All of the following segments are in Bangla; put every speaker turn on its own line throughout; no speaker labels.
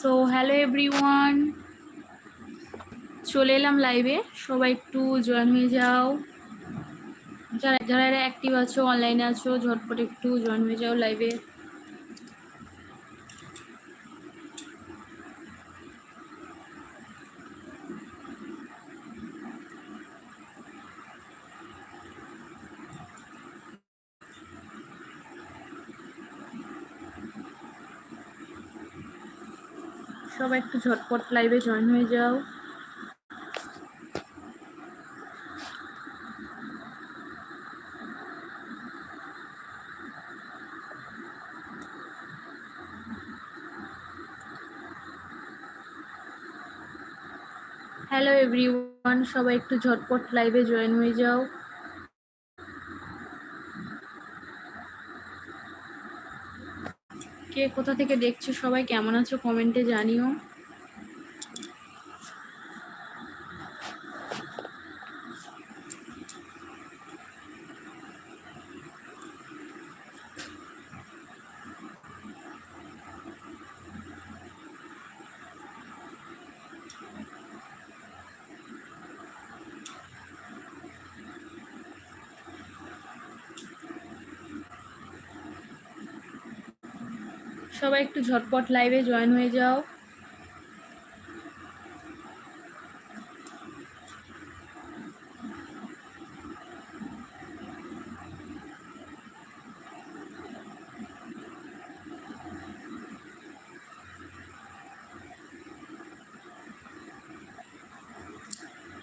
সো হ্যালো এভরিওয়ান চলে এলাম লাইভে সবাই একটু জয়েন হয়ে যাও। যারা যারা অ্যাক্টিভ আছো অনলাইনে আছো, ঝটপট একটু জয়েন হয়ে যাও লাইভে সবাই একটু ঝটপট লাইভে জয়েন হয়ে যাও। হ্যালো এভরিওয়ান সবাই একটু ঝটপট লাইভে জয়েন হয়ে যাও। কে কোথা থেকে দেখছ সবাই কেমন আছো কমেন্টে জানিও। সবাই একটু ঝটপট লাইভে জয়েন হয়ে যাও।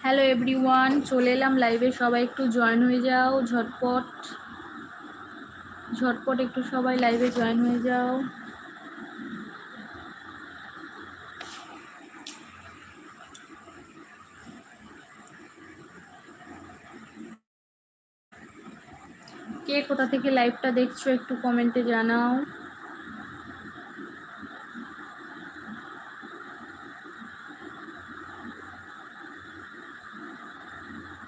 হ্যালো এভরিওয়ান চলে এলাম লাইভে সবাই একটু জয়েন হয়ে যাও, ঝটপট। ঝটপট একটু সবাই লাইভে জয়েন হয়ে যাও। কে কোথা থেকে লাইভটা দেখছ একটু কমেন্টে জানাও।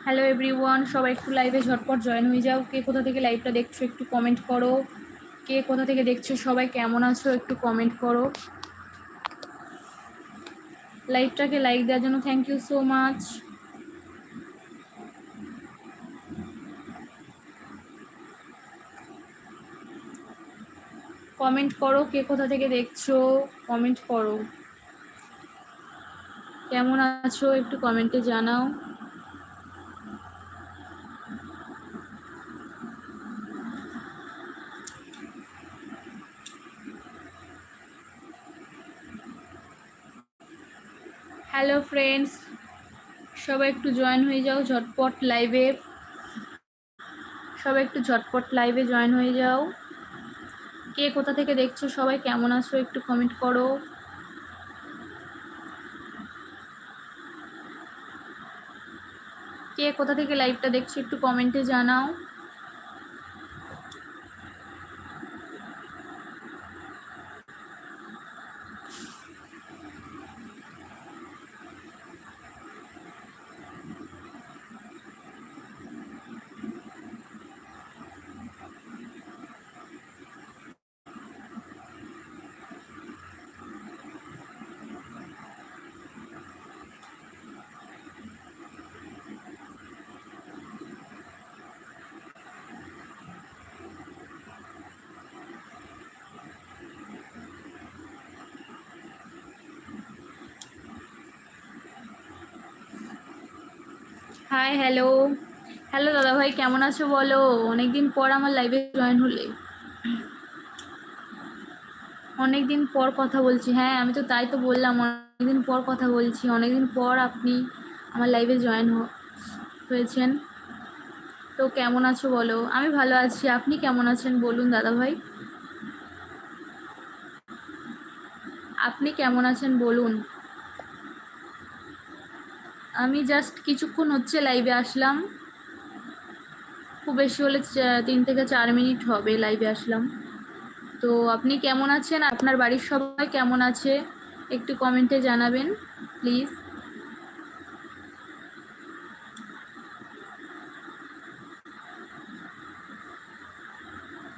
হ্যালো এভরিওয়ান সবাই একটু লাইভে ঝটপট জয়েন হয়ে যাও। কে কোথা থেকে লাইভটা দেখছ একটু কমেন্ট করো। কে কোথা থেকে দেখছ সবাই কেমন আছো একটু কমেন্ট করো। লাইভটাকে লাইক দেওয়ার জন্য thank you so much comment করো, কে কোথা থেকে দেখছ কমেন্ট করো। কেমন আছো একটু কমেন্টে জানাও। হ্যালো ফ্রেন্ডস সবাই একটু জয়েন হয়ে যাও, ঝটপট লাইভে সবাই একটু ঝটপট লাইভে জয়েন হয়ে যাও। কে কোথা থেকে দেখছ? সবাই কেমন আছো? একটু কমেন্ট করো। কে কোথা থেকে লাইভটা দেখছ? একটু কমেন্টে জানাও। হাই হ্যালো হ্যালো দাদা ভাই কেমন আছো বলো? অনেকদিন পর আমার লাইভে জয়েন হলে। অনেকদিন পর কথা বলছি। হ্যাঁ আমি তো তাই তো বললাম, অনেকদিন পর কথা বলছি। অনেকদিন পর আপনি আমার লাইভে জয়েন হয়েছেন। তো কেমন আছো বলো? আমি ভালো আছি। আপনি কেমন আছেন বলুন দাদা ভাই আপনি কেমন আছেন বলুন। আমি জাস্ট কিছুক্ষণ হচ্ছে লাইভে আসলাম। খুব বেশি হলে তিন থেকে চার মিনিট হবে লাইভে আসলাম। তো আপনি কেমন আছেন? আপনার বাড়ির সবাই কেমন আছে? একটু কমেন্টে জানাবেন প্লিজ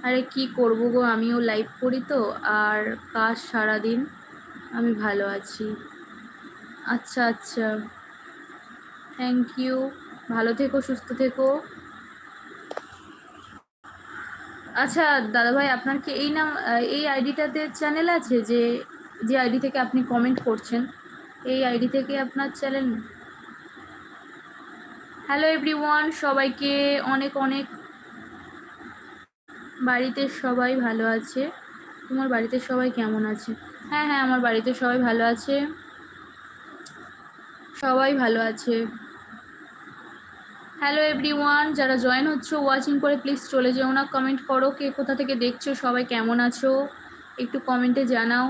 আরে কি করব গো, আমিও লাইভ করি তো, আর কাজ সারাদিন। আমি ভালো আছি। আচ্ছা আচ্ছা। থ্যাংক ইউ ভালো থেকো, সুস্থ থেকো। আচ্ছা দাদাভাই, আপনার কি এই নাম, এই আইডিটাতে চ্যানেল আছে যে যে আইডি থেকে আপনি কমেন্ট করছেন? এই আইডি থেকে আপনার চ্যানেল হ্যালো এভরিওয়ান সবাইকে অনেক অনেক বাড়িতে সবাই ভালো আছে। তোমার বাড়িতে সবাই কেমন আছে? হ্যাঁ হ্যাঁ আমার বাড়িতে সবাই ভালো আছে। সবাই ভালো আছে। হ্যালো এভরিওয়ান যারা জয়েন হচ্ছে ওয়াচিং করে প্লিজ চলে যেও না। কমেন্ট করো কে কোথা থেকে দেখছ, সবাই কেমন আছো? একটু কমেন্টে জানাও।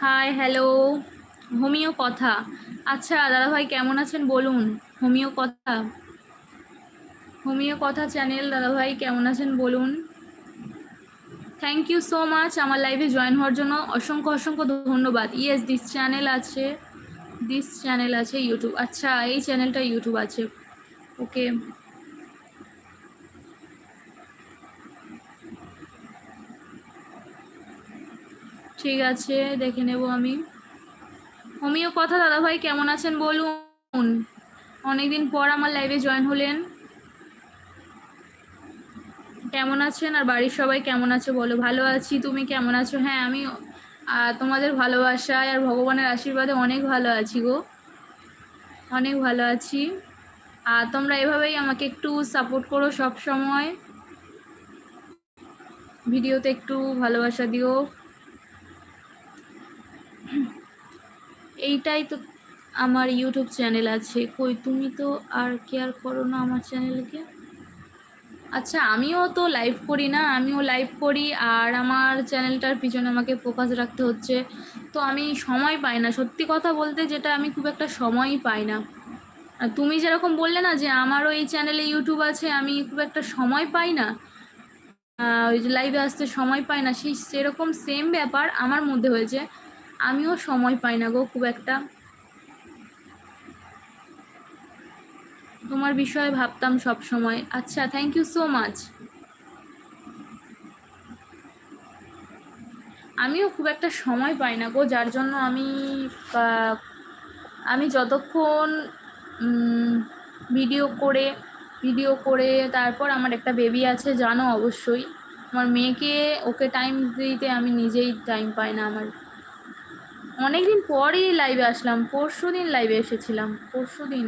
হাই হ্যালো হোমিও কথা। আচ্ছা দাদাভাই কেমন আছেন বলুন? হোমিও কথা। হোমিও কথা চ্যানেল দাদাভাই, কেমন আছেন বলুন। থ্যাংক ইউ সো মাচ আমার লাইভে জয়েন হওয়ার জন্য অসংখ্য অসংখ্য ধন্যবাদ। ইয়েস দিস চ্যানেল আছে দিস চ্যানেল আছে ইউটিউব আচ্ছা এই চ্যানেলটা ইউটিউব আছে। ওকে ঠিক আছে, দেখে নেব আমি। হোমিও কথা দাদাভাই, কেমন আছেন বলুন। অনেকদিন পর আমার লাইভে জয়েন হলেন। কেমন আছেন? আর বাড়ির সবাই কেমন আছে বলো? ভালো আছি, তুমি কেমন আছো? হ্যাঁ আমি তোমাদের ভালোবাসায় আর ভগবানের আশীর্বাদে অনেক ভালো আছি গো। অনেক ভালো আছি। আর তোমরা এভাবেই আমাকে একটু সাপোর্ট করো সব সময়। ভিডিওতে একটু ভালোবাসা দিও। এইটাই তো আমার ইউটিউব চ্যানেল আছে। কই, তুমি তো আর কেয়ার করো না আমার চ্যানেলকে আচ্ছা আমিও তো লাইভ করি না, আমিও লাইভ করি আর আমার চ্যানেলটার পিছনে আমাকে ফোকাস রাখতে হচ্ছে। তো আমি সময় পাই না, সত্যি কথা বলতে যেটা আমি খুব একটা সময়ই পাই না। তুমি যেরকম বললে না যে আমারও এই চ্যানেলে ইউটিউব আছে, আমি খুব একটা সময় পাই না। ওই যে লাইভে আসতে সময় পাই না, সেই সেরকম সেম ব্যাপার আমার মধ্যে হয়েছে। আমিও সময় পাই না গো খুব একটা। তোমার বিষয়ে ভাবতাম সব সময় আচ্ছা থ্যাংক ইউ সো মাচ আমিও খুব একটা সময় পাই না গো, যার জন্য আমি আমি যতক্ষণ ভিডিও করে ভিডিও করে তারপর আমার একটা বেবি আছে, জানো অবশ্যই। আমার মেয়েকে ওকে টাইম দিতে আমি নিজেই টাইম পাই না আমার। অনেক দিন পরই লাইভে আসলাম পরশু দিন লাইভে এসেছিলাম পরশু দিন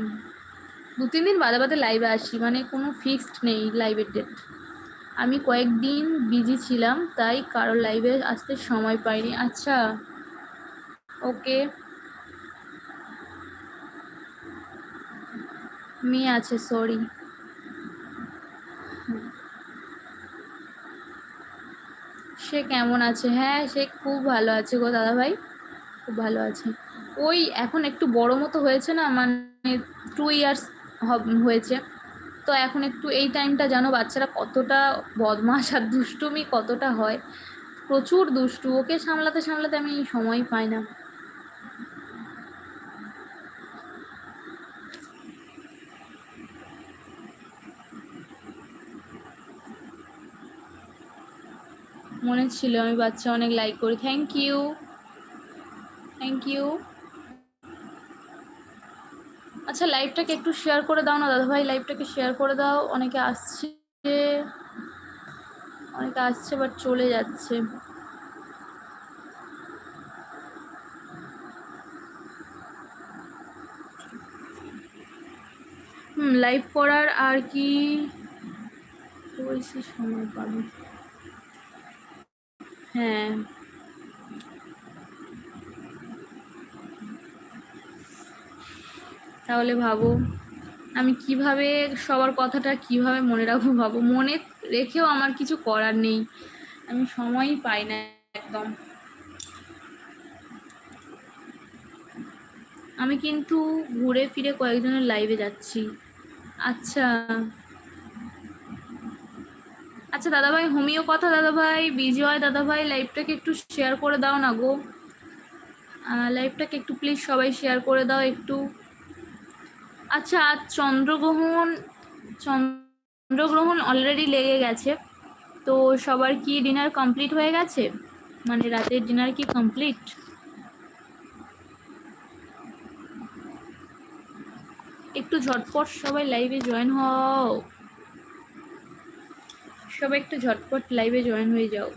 দু তিন দিন বাদে বাদে লাইভে আসি মানে কোনো ফিক্সড নেই লাইভের ডেট আমি কয়েকদিন বিজি ছিলাম, তাই কারও লাইভে আসতে সময় পাইনি। আচ্ছা ওকে। মেয়ে আছে সরি সে কেমন আছে? হ্যাঁ সে খুব ভালো আছে গো দাদা ভাই খুব ভালো আছে। ওই এখন একটু বড় মতো হয়েছে না মানে টু ইয়ার্স হয়েছে। তো এখন একটু এই টাইমটা জানো, বাচ্চারা কতটা বদমাস আর দুষ্টুমি কতটা হয়। প্রচুর দুষ্টু, ওকে সামলাতে সামলাতে আমি সময় পাই না। মনে ছিল আমি বাচ্চা অনেক লাইক করি। থ্যাংক ইউ থ্যাংক ইউ আচ্ছা লাইভটাকে একটু শেয়ার করে দাও না, দাদা ভাই লাইভটাকে শেয়ার করে দাও। অনেকে আসছে অনেকে আসছে বাট চলে যাচ্ছে। হুম লাইভ করার আর কি সময় পাবে। হ্যাঁ। তাহলে ভাবো, আমি কীভাবে সবার কথাটা কীভাবে মনে রাখব ভাবো? মনে রেখেও আমার কিছু করার নেই। আমি সময়ই পাই না একদম। আমি কিন্তু ঘুরে ফিরে কয়েকজনের লাইভে যাচ্ছি। আচ্ছা। আচ্ছা দাদাভাই, হোমিও কথা দাদাভাই বিজয় দাদাভাই লাইভটাকে একটু শেয়ার করে দাও না গো। লাইভটাকে একটু প্লিজ সবাই শেয়ার করে দাও একটু। আচ্ছা চন্দ্রগ্রহণ চন্দ্রগ্রহণ অলরেডি লেগে গেছে। তো সবার কি ডিনার কমপ্লিট হয়ে গেছে? মানে রাতের ডিনার কি কমপ্লিট একটু ঝটপট সবাই লাইভে জয়েন হও। সবাই একটু ঝটপট লাইভে জয়েন হয়ে যাও।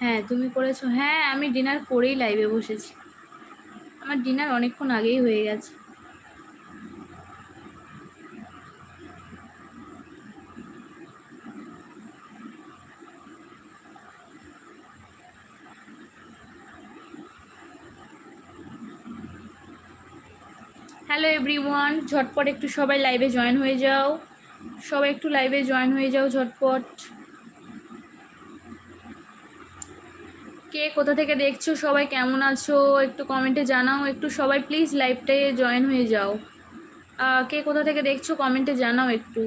হ্যাঁ তুমি করেছ। হ্যাঁ আমি ডিনার করেই লাইভে বসেছি। আমার ডিনার অনেকক্ষণ আগেই হয়ে গেছে। হ্যালো এভরিওয়ান ঝটপট একটু সবাই লাইভে জয়েন হয়ে যাও। সবাই একটু লাইভে জয়েন হয়ে যাও ঝটপট। কে কোথা থেকে দেখছ? সবাই কেমন আছো? একটু কমেন্টে জানাও। একটু সবাই প্লিজ লাইভটায় জয়েন হয়ে যাও। কে কোথা থেকে দেখছ? কমেন্টে জানাও একটু।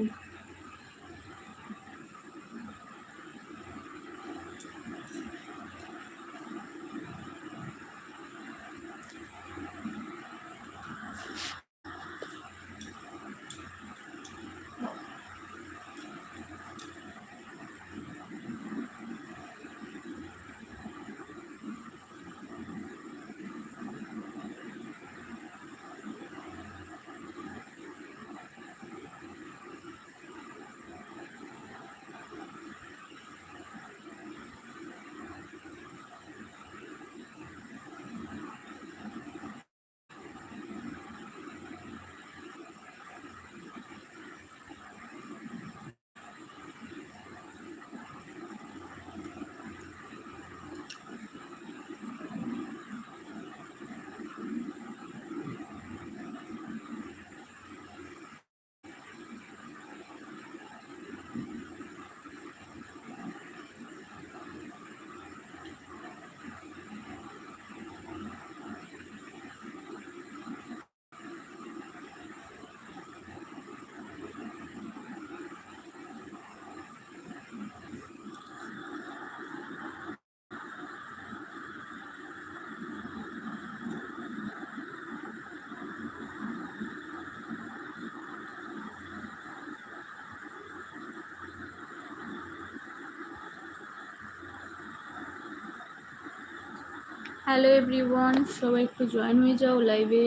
হ্যালো এভরিওয়ান সবাই একটু জয়েন হয়ে যাও লাইভে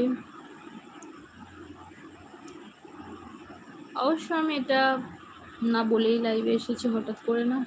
অবশ্য আমি এটা না বলেই লাইভে এসেছি, হঠাৎ করে না।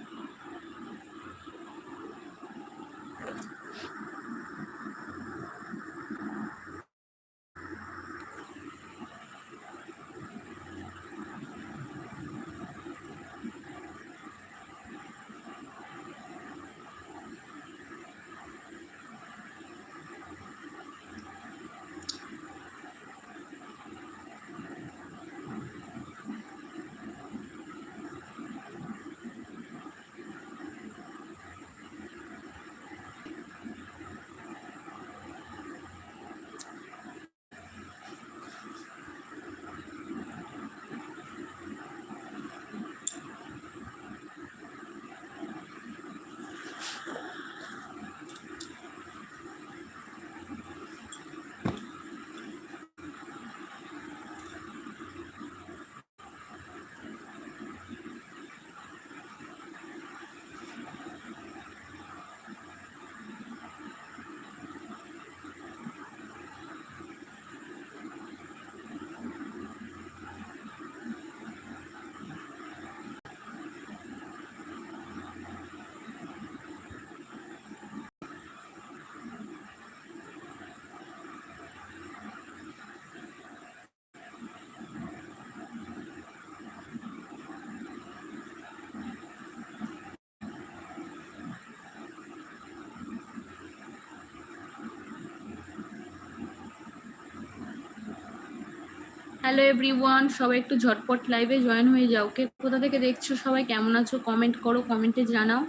হ্যালো এভরিওয়ান সবাই একটু ঝটপট লাইভে জয়েন হয়ে যাও। কে কোথা থেকে দেখছ? সবাই কেমন আছো? কমেন্ট করো কমেন্টে জানাও।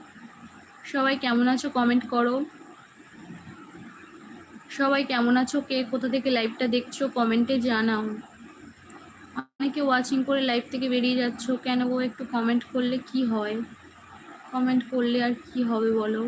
সবাই কেমন আছো? কমেন্ট করো। সবাই কেমন আছো? কে কোথা থেকে লাইভটা দেখছ? কমেন্টে জানাও। অনেকে ওয়াচিং করে লাইভ থেকে বেরিয়ে যাচ্ছ। কেন গো? একটু কমেন্ট করলে কি হয়? কমেন্ট করলে আর কি হবে বলো?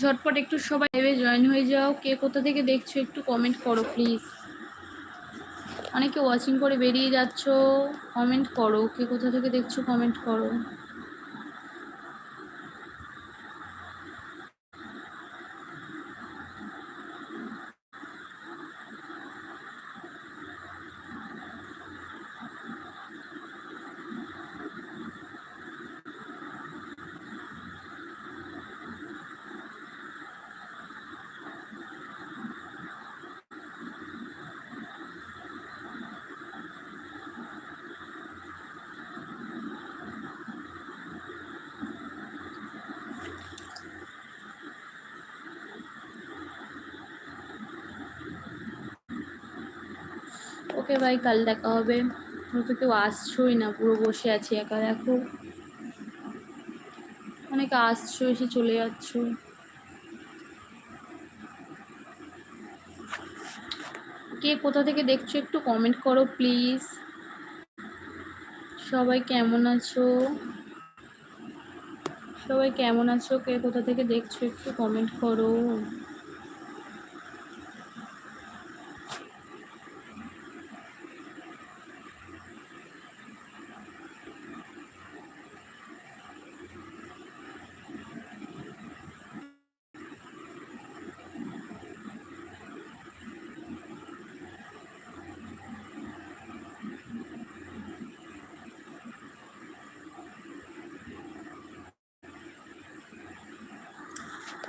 ঝটপট একটু সবাই ভেবে জয়েন হয়ে যাও। কে কোথা থেকে দেখছ একটু কমেন্ট করো প্লিজ অনেকে ওয়াচিং করে বেরিয়ে যাচ্ছ কমেন্ট করো। কে কোথা থেকে দেখছ কমেন্ট করো। ওকে ভাই, কাল দেখা হবে। তুমি তো কেউ আসছোই না, পুরো বসে আছি একা, দেখো। অনেকে আসছো এসে চলে যাচ্ছ। কে কোথা থেকে দেখছ একটু কমেন্ট করো প্লিজ সবাই কেমন আছো? সবাই কেমন আছো? কে কোথা থেকে দেখছ একটু কমেন্ট করো।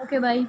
Okay bye